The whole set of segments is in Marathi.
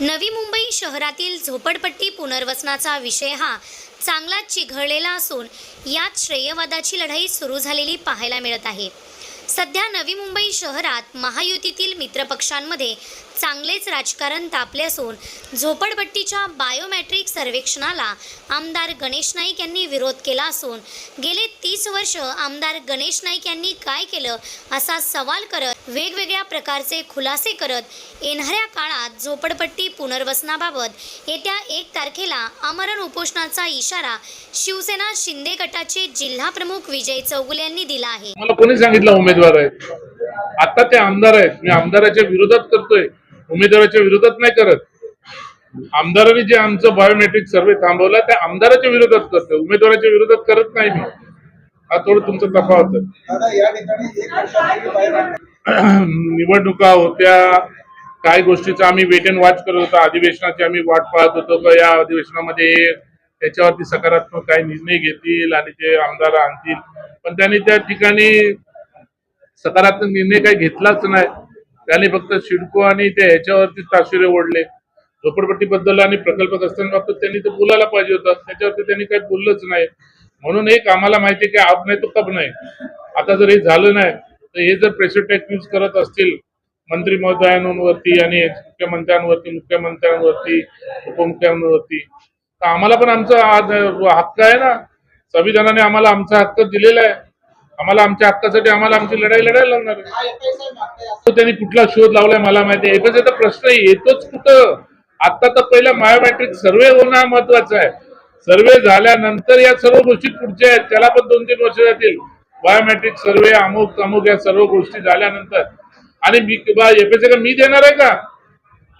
नवी मुंबई शहरातील झोपडपट्टी पुनर्वसनाचा विषय हा चांगलाच चिघळलेला असून यात श्रेयवादाची लढाई सुरू झालेली पाहायला मिळत आहे. सध्या नवी मुंबई शहरात महायुतीतील मित्रपक्षांमध्ये चांगलेच राजकारण तापले असून झोपडपट्टीच्या बायोमॅट्रिक सर्वेक्षणाला आमदार गणेश नाईक यांनी विरोध केला असून गेले तीस वर्ष आमदार गणेश नाईक यांनी काय केलं असा सवाल करत वेगवेगळ्या प्रकारचे खुलासे करत येणाऱ्या काळात झोपडपट्टी पुनर्वसनाबाबत येत्या एक तारखेला आमरण उपोषणाचा इशारा शिवसेना शिंदे गटाचे जिल्हा प्रमुख विजय चौगुले यांनी दिला आहे. मला कोणी सांगितलं उमेदवार आहेत? आता ते आमदार आहेत. मी आमदाराच्या विरोधात करतोय. उमेदवाराच्या विरोधात नाही करत. आमदारांनी जे आमचं बायोमेट्रिक सर्वे थांबवला त्या आमदाराच्या विरोधात करतोय. उमेदवाराच्या विरोधात करत नाही मी. हा थोडं तुमचं तफावत आहे. निवडणुका होत्या काही गोष्टीचा आम्ही वेट अँड वॉच करत होतो. अधिवेशनाची आम्ही वाट पाहत होतो. का या अधिवेशनामध्ये त्याच्यावरती सकारात्मक काही निर्णय घेतील आणि ते आमदार आणतील. पण त्यांनी त्या ठिकाणी सकारात्मक निर्णय काही घेतलाच नाही. त्यांनी फक्त शिडको आणि ते ह्याच्यावरती ताशेरे ओढले. झोपडपट्टीबद्दल आणि प्रकल्पग्रस्तांबाबत त्यांनी ते बोलायला पाहिजे होतं. त्याच्यावरती त्यांनी काही बोललंच नाही. म्हणून एक आम्हाला माहिती आहे की आप नाही तो कब नाही. आता जर हे झालं नाही तर हे जर प्रेशर टॅक्स यूज करत असतील मंत्री महोदयांवरती आणि मुख्यमंत्र्यांवरती मुख्यमंत्र्यांवरती उपमुख्यमंत्र्यांवरती तर आम्हाला पण आमचा आज हक्क आहे ना? संविधानाने आम्हाला आमचा हक्क दिलेला आहे. आम्हाला आमच्या हक्कासाठी आम्हाला आमची लढाई लढायला लागणार आहे. त्यांनी कुठला शोध लावलाय मला माहिती आहे. एफएसचा प्रश्न येतोच कुठं? आता तर पहिला बायोमॅट्रिक सर्वे होणं हा महत्त्वाचा आहे. सर्वे झाल्यानंतर या सर्व गोष्टी पुढच्या आहेत. त्याला पण दोन तीन वर्ष जातील. बायोमेट्रिक सर्वे अमुक अमुक या सर्व गोष्टी झाल्यानंतर. आणि मी एफएसए का मी देणार आहे का?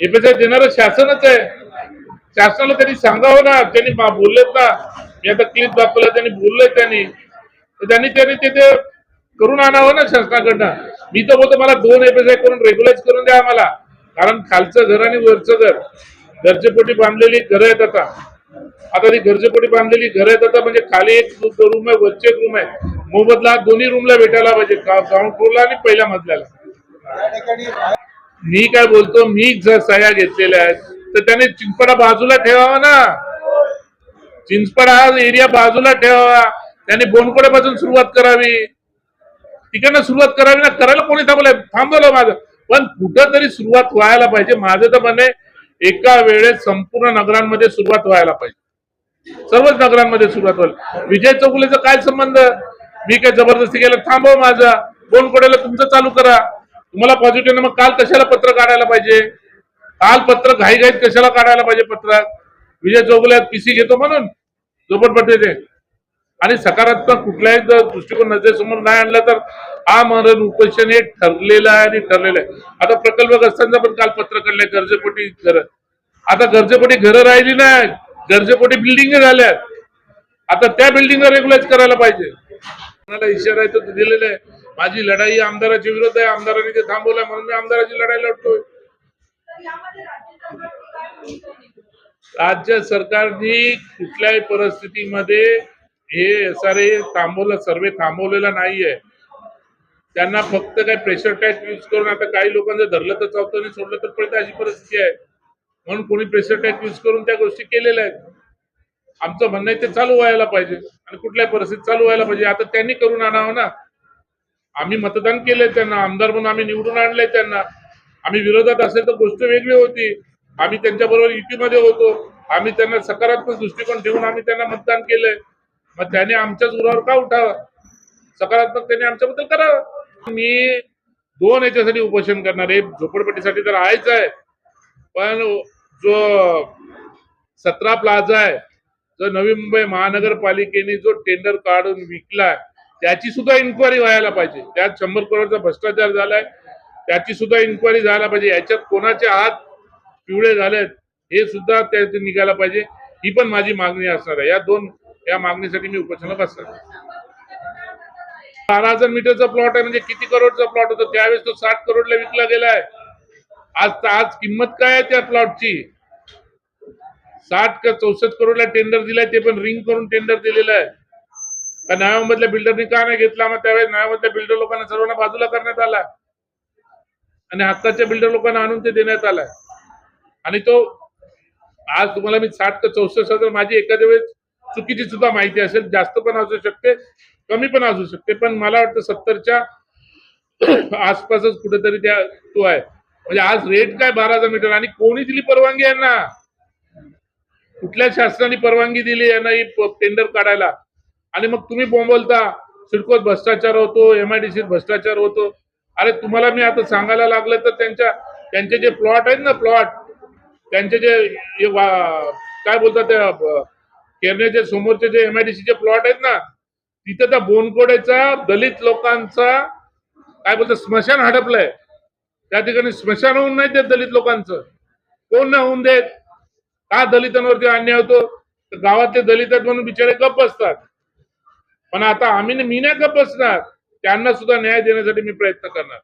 एफएसआय देणार शासनच आहे. शासनाला त्यांनी सांगावं ना त्यांनी बोललेत ना. मी आता क्लिप दाखवलं त्यांनी बोलले त्यांनी. त्यांनी त्यांनी तिथे करून आणावं ना शासनाकडनं. मी तर बोलतो मला दोन एफएसआय करून रेग्युलाइज करून द्या मला कारण खालचं घर आणि वरचं घर. गरजेपोटी बांधलेली घरं आहेत आता. आता ती गरजेपोटी बांधलेली घरं आहेत आता म्हणजे खाली एक रूम आहे वरची एक रूम आहे. मोबदला दोन्ही रूमला भेटायला पाहिजे ग्राउंड फ्लोरला आणि पहिल्या मजल्याला. मी काय बोलतो मी जर सह्या घेतलेल्या आहेत तर त्याने चिंचपडा बाजूला ठेवावा ना. चिंचपडा हा एरिया बाजूला ठेवावा. त्याने बोनकोड्यापासून सुरुवात करावी. तिकडनं सुरुवात करावी ना करायला कोणी थांबवलंय? थांबवलं माझं. पण कुठं तरी सुरुवात व्हायला पाहिजे. माझं तर म्हणणे एका वेळेस संपूर्ण नगरांमध्ये सुरुवात व्हायला पाहिजे. सर्वच नगरांमध्ये सुरुवात व्हायला विजय चौगुलेचा काय संबंध? मी काय जबरदस्ती केलं? थांबव माझा. बोनकोड्याला तुमचं चालू करा. तुम्हाला पॉझिटिव्ह मग काल कशाला पत्र काढायला पाहिजे? काल पत्र घाईघाईत कशाला काढायला पाहिजे पत्रात? विजय चौगुल्यात पीसी घेतो म्हणून. झोपडपट्टीचे आणि सकारात्मक कुठल्याही दृष्टिकोन नजरेसमोर नाही आणला तर हा मरण उपोषण हे ठरलेलं आहे आणि ठरलेलं आहे. आता प्रकल्पग्रस्तांचा पण काल पत्र काढलंय गरजेपोटी घर. आता गरजेपोटी घरं राहिली नाही गरजेपोटी बिल्डिंग झाल्यात. आता त्या बिल्डिंग रेग्युलाइज करायला पाहिजे. कोणाला इशारा आहे तो दिलेला आहे. माझी लढाई आमदाराच्या विरोध आहे. आमदारांनी ते थांबवलंय म्हणून मी आमदाराची लढाई लढतोय. राज्य सरकारने कुठल्याही परिस्थितीमध्ये हे एस आर ए थांबवलं सर्वे थांबवलेला नाहीये. त्यांना फक्त काही प्रेशर टॅक्स यूज करून आता काही लोकांचं धरलं तर चावतं आणि सोडलं तर पडतं अशी परिस्थिती आहे. म्हणून कोणी प्रेशर टॅक्स यूज करून त्या गोष्टी केलेल्या आहेत. आमचं म्हणणं आहे ते चालू व्हायला पाहिजे. आणि कुठल्याही परिस्थितीत चालू व्हायला पाहिजे. आता त्यांनी करून आणावं ना. आम्ही मतदान केलंय त्यांना. आमदार म्हणून आम्ही निवडून आणलंय त्यांना. आम्ही विरोधात असेल तर गोष्ट वेगळी होती. आम्ही त्यांच्याबरोबर युतीमध्ये होतो. आम्ही त्यांना सकारात्मक दृष्टिकोन ठेवून आम्ही त्यांना मतदान केलंय. मग त्याने आमच्याच उरावर का उठावं? सकारात्मक त्यांनी आमच्याबद्दल करावं? मी दोन याच्यासाठी उपोषण करणार आहे. झोपडपट्टीसाठी तर आहेच आहे. पण जो सतरा प्लाझा आहे जो नवी मुंबई महानगरपालिकेने जो टेंडर काढून विकलाय त्याची सुद्धा इन्क्वायरी व्हायला पाहिजे. त्यात शंभर करोडचा भ्रष्टाचार झालाय. त्याची सुद्धा इन्क्वायरी झाला पाहिजे. याच्यात कोणाचे हात पिवळे झालेत हे सुद्धा त्याचे निघायला पाहिजे. ही पण माझी मागणी असणार आहे. या दोन या मागणीसाठी मी उपोषणाला बसणार बारा हजार मीटरचा प्लॉट आहे म्हणजे किती करोडचा प्लॉट होता? त्यावेळेस तो साठ करोडला विकला गेलाय. आज आज किंमत काय आहे त्या प्लॉटची साठ का चौसष्ट करोडला टेंडर दिलाय ते पण रिंग करून टेंडर दिलेलं आहे. का नव्यामधल्या बिल्डरनी का नाही घेतला? मग त्यावेळेस नव्यामधल्या बिल्डर लोकांना सर्वांना बाजूला करण्यात आला. आणि आत्ताच्या बिल्डर लोकांना आणून ते देण्यात आलाय आणि तो आज तुम्हाला मी साठ ते चौसष्ट हजार माझी एखाद्या वेळेस चुकीची सुद्धा माहिती असेल जास्त पण असू शकते कमी पण असू शकते पण मला वाटतं सत्तरच्या आसपासच कुठेतरी त्या तो आहे. म्हणजे आज रेट काय बारा हजार मीटर आणि कोणी दिली परवानगी यांना? कुठल्या शासनाने परवानगी दिली यांना ही टेंडर काढायला? आणि मग तुम्ही बोंबलता सिडकोत भ्रष्टाचार होतो एमआयडीसीत भ्रष्टाचार होतो. अरे तुम्हाला मी आता सांगायला लागलं तर त्यांच्या त्यांचे जे प्लॉट आहेत ना प्लॉट त्यांचे जे काय बोलतात ते ब- समोरचे जे एमआयडीसीचे प्लॉट आहेत ना तिथं त्या बोनकोड्याचा दलित लोकांचा काय बोलतात स्मशान हडपलंय. त्या ठिकाणी स्मशान होऊन नाही देत दलित लोकांचं. कोण ना होऊन देत? का दलितांवरती अन्याय होतो? तर गावातले दलित आहेत म्हणून बिचारे गप्प असतात. पण आता आम्ही मी नाही गप्प असणार. त्यांना सुद्धा न्याय देण्यासाठी मी प्रयत्न करणार.